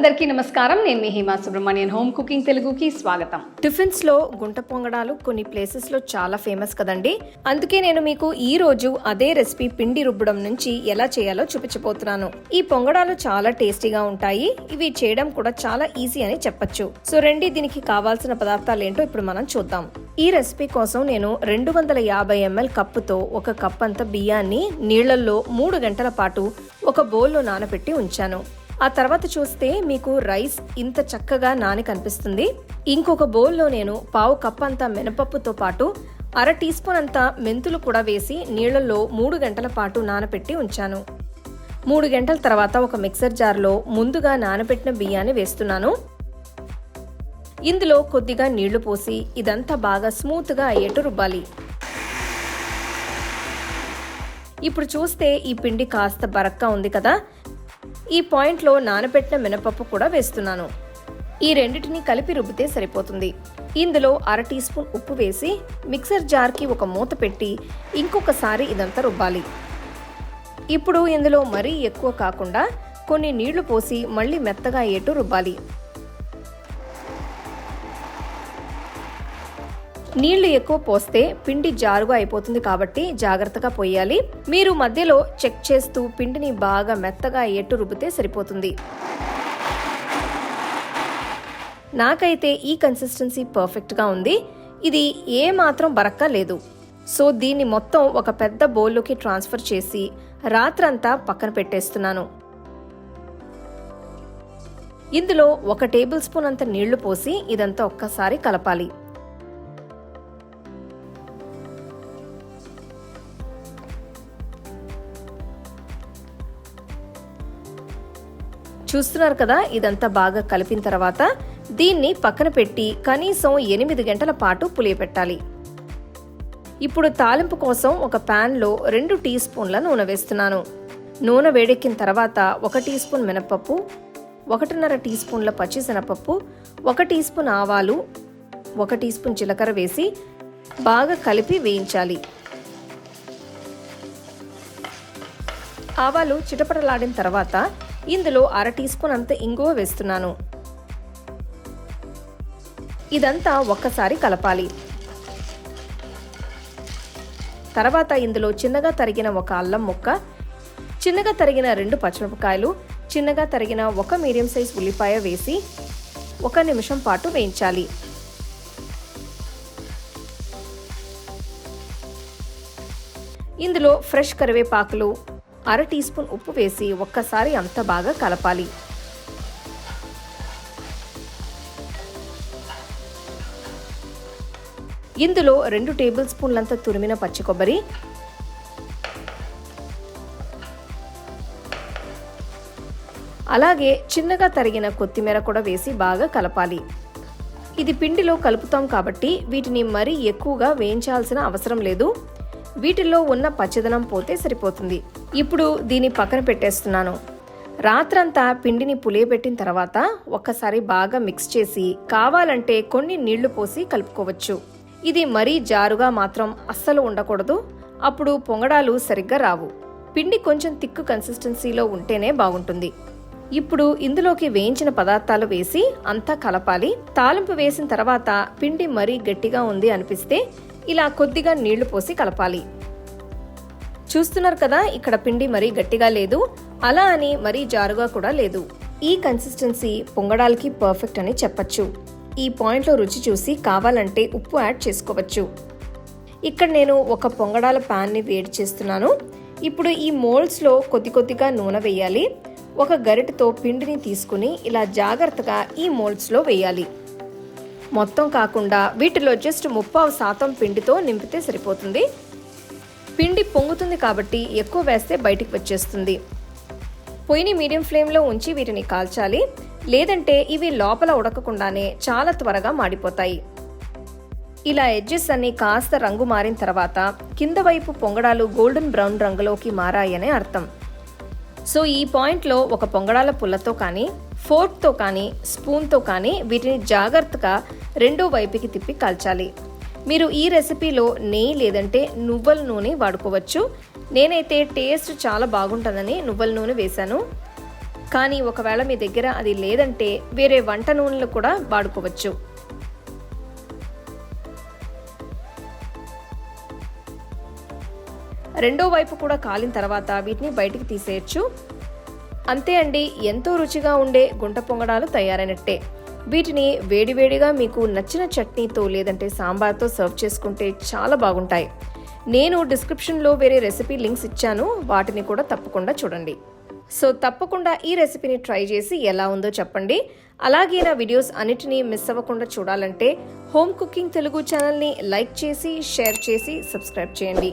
అందరికీ నమస్కారం. నేను మీ హేమా సుబ్రహ్మణ్యన్ హోమ్ కుకింగ్ తెలుగుకి స్వాగతం. టిఫిన్స్లో గుంట పొంగడాలు కొన్ని ప్లేసెస్లో చాలా ఫేమస్ కదండి. అందుకే నేను మీకు ఈ రోజు అదే రెసిపీ పిండి రుబ్బడం నుంచి ఎలా చేయాలో చూపించబోతున్నాను. ఈ పొంగడాలు చాలా టేస్టీగా ఉంటాయి. ఇవి చేయడం కూడా చాలా ఈజీ అని చెప్పొచ్చు. సో రండి దీనికి కావాల్సిన పదార్థాలు ఏంటో ఇప్పుడు మనం చూద్దాం. ఈ రెసిపీ కోసం నేను రెండు వందల యాభై ఎంఎల్ కప్పుతో ఒక కప్ అంత బియ్యాన్ని నీళ్ళలో మూడు గంటల పాటు ఒక బౌల్లో నానబెట్టి ఉంచాను. ఆ తర్వాత చూస్తే మీకు రైస్ ఇంత చక్కగా నాని కనిపిస్తుంది. ఇంకొక బౌల్లో నేను పావు కప్ అంత మినపప్పుతో పాటు అర టీ స్పూన్ అంత మెంతులు కూడా వేసి నీళ్ళలో మూడు గంటల పాటు నానబెట్టి ఉంచాను. మూడు గంటల తర్వాత ఒక మిక్సర్ జార్లో ముందుగా నానబెట్టిన బియ్యాన్ని వేస్తున్నాను. ఇందులో కొద్దిగా నీళ్ళు పోసి ఇదంతా బాగా స్మూత్గా అయ్యేట్టు రుబ్బాలి. ఇప్పుడు చూస్తే ఈ పిండి కాస్త బరక్గా ఉంది కదా ఈ పాయింట్లో నానబెట్టిన మినపప్పు కూడా వేస్తున్నాను. ఈ రెండిటిని కలిపి రుబ్బితే సరిపోతుంది. ఇందులో అర టీ స్పూన్ ఉప్పు వేసి మిక్సర్ జార్కి ఒక మూత పెట్టి ఇంకొకసారి ఇదంతా రుబ్బాలి. ఇప్పుడు ఇందులో మరీ ఎక్కువ కాకుండా కొన్ని నీళ్ళు పోసి మళ్ళీ మెత్తగా అయ్యేట్టు రుబ్బాలి. నీళ్ళు ఎక్కువ పోస్తే పిండి జారుగా అయిపోతుంది కాబట్టి జాగ్రత్తగా పోయాలి. మీరు మధ్యలో చెక్ చేస్తూ పిండిని బాగా మెత్తగా ఎట్టు రుబ్బితే సరిపోతుంది. నాకైతే ఈ కన్సిస్టెన్సీ పర్ఫెక్ట్గా ఉంది. ఇది ఏ మాత్రం బరక్క లేదు. సో దీన్ని మొత్తం ఒక పెద్ద బౌల్లోకి ట్రాన్స్ఫర్ చేసి రాత్రంతా పక్కన పెట్టేస్తున్నాను. ఇందులో ఒక టేబుల్ స్పూన్ అంత నీళ్ళు పోసి ఇదంతా ఒక్కసారి కలపాలి. చూస్తున్నారు కదా ఇదంతా బాగా కలిపిన తర్వాత దీన్ని పక్కన పెట్టి కనీసం ఎనిమిది గంటల పాటు పులియపెట్టాలి. ఇప్పుడు తాలింపు కోసం ఒక ప్యాన్లో రెండు టీ స్పూన్ల నూనె వేస్తున్నాను. నూనె వేడెక్కిన తర్వాత ఒక టీ స్పూన్ మినపప్పు ఒకటిన్నర టీ స్పూన్ల పచ్చిశనపప్పు ఒక టీ స్పూన్ ఆవాలు ఒక టీ స్పూన్ జీలకర్ర వేసి బాగా కలిపి వేయించాలి. ఆవాలు చిటపటలాడిన తర్వాత ఇందులో అర టీ స్పూన్ అంత ఇంగువ వేస్తున్నాను. ఇదంతా ఒక్కసారి కలపాలి. తర్వాత ఇందులో చిన్నగా తరిగిన ఒక అల్లం ముక్క చిన్నగా తరిగిన రెండు పచ్చిమిరపకాయలు చిన్నగా తరిగిన ఒక మీడియం సైజ్ ఉల్లిపాయ వేసి ఒక నిమిషం పాటు వేయించాలి. ఇందులో ఫ్రెష్ కరివేపాకులు అర టీ స్పూన్ ఉప్పు వేసి ఒక్కసారి అంత బాగా కలపాలి. ఇందులో రెండు టేబుల్ స్పూన్లంత తురిమిన పచ్చి కొబ్బరి. అలాగే చిన్నగా తరిగిన కొత్తిమీర కూడా వేసి బాగా కలపాలి. ఇది పిండిలో కలుపుతాం కాబట్టి వీటిని మరీ ఎక్కువగా వేయించాల్సిన అవసరం లేదు. వీటిల్లో ఉన్న పచ్చదనం పోతే సరిపోతుంది. ఇప్పుడు దీన్ని పక్కన పెట్టేస్తున్నాను. రాత్రంతా పిండిని పులియబెట్టిన తర్వాత ఒక్కసారి బాగా మిక్స్ చేసి కావాలంటే కొన్ని నీళ్ళు పోసి కలుపుకోవచ్చు. ఇది మరీ జారుగా మాత్రం అస్సలు ఉండకూడదు. అప్పుడు పొంగడాలు సరిగ్గా రావు. పిండి కొంచెం తిక్కు కన్సిస్టెన్సీలో ఉంటేనే బాగుంటుంది. ఇప్పుడు ఇందులోకి వేయించిన పదార్థాలు వేసి అంతా కలపాలి. తాలింపు వేసిన తర్వాత పిండి మరీ గట్టిగా ఉంది అనిపిస్తే ఇలా కొద్దిగా నీళ్ళు పోసి కలపాలి. చూస్తున్నారు కదా ఇక్కడ పిండి మరీ గట్టిగా లేదు. అలా అని మరీ జారుగా కూడా లేదు. ఈ కన్సిస్టెన్సీ పొంగడాలకి పర్ఫెక్ట్ అని చెప్పచ్చు. ఈ పాయింట్లో రుచి చూసి కావాలంటే ఉప్పు యాడ్ చేసుకోవచ్చు. ఇక్కడ నేను ఒక పొంగడాల ప్యాన్ని వేడి చేస్తున్నాను. ఇప్పుడు ఈ మోల్డ్స్లో కొద్ది కొద్దిగా నూనె వేయాలి. ఒక గరిటతో పిండిని తీసుకుని ఇలా జాగ్రత్తగా ఈ మోల్డ్స్లో వేయాలి. మొత్తం కాకుండా వీటిలో జస్ట్ ముప్పావు శాతం పిండితో నింపితే సరిపోతుంది. పిండి పొంగుతుంది కాబట్టి ఎక్కువ వేస్తే బయటికి వచ్చేస్తుంది. పొయ్యిని మీడియం ఫ్లేమ్లో ఉంచి వీటిని కాల్చాలి. లేదంటే ఇవి లోపల ఉడకకుండానే చాలా త్వరగా మాడిపోతాయి. ఇలా ఎడ్జెస్ అన్ని కాస్త రంగు మారిన తర్వాత కింద వైపు పొంగడాలు గోల్డెన్ బ్రౌన్ రంగులోకి మారాయనే అర్థం. సో ఈ పాయింట్లో ఒక పొంగడాల పుల్లతో కానీ ఫోర్క్తో కానీ స్పూన్తో కానీ వీటిని జాగ్రత్తగా రెండో వైపుకి తిప్పి కాల్చాలి. మీరు ఈ రెసిపీలో నెయ్యి లేదంటే నువ్వుల నూనె వాడుకోవచ్చు. నేనైతే టేస్ట్ చాలా బాగుంటుందని నువ్వుల నూనె వేశాను. కానీ ఒకవేళ మీ దగ్గర అది లేదంటే వేరే వంట నూనెలు కూడా వాడుకోవచ్చు. రెండో వైపు కూడా కాలిన తర్వాత వీటిని బయటికి తీసేయచ్చు. అంతే అండి ఎంతో రుచిగా ఉండే గుంట పొంగడాలు తయారైనట్టే. వీటిని వేడివేడిగా మీకు నచ్చిన చట్నీతో లేదంటే సాంబార్తో సర్వ్ చేసుకుంటే చాలా బాగుంటాయి. నేను డిస్క్రిప్షన్లో వేరే రెసిపీ లింక్స్ ఇచ్చాను వాటిని కూడా తప్పకుండా చూడండి. సో తప్పకుండా ఈ రెసిపీని ట్రై చేసి ఎలా ఉందో చెప్పండి. అలాగే నా వీడియోస్ అన్నిటినీ మిస్ అవ్వకుండా చూడాలంటే హోమ్ కుకింగ్ తెలుగు ఛానల్ని లైక్ చేసి షేర్ చేసి సబ్స్క్రైబ్ చేయండి.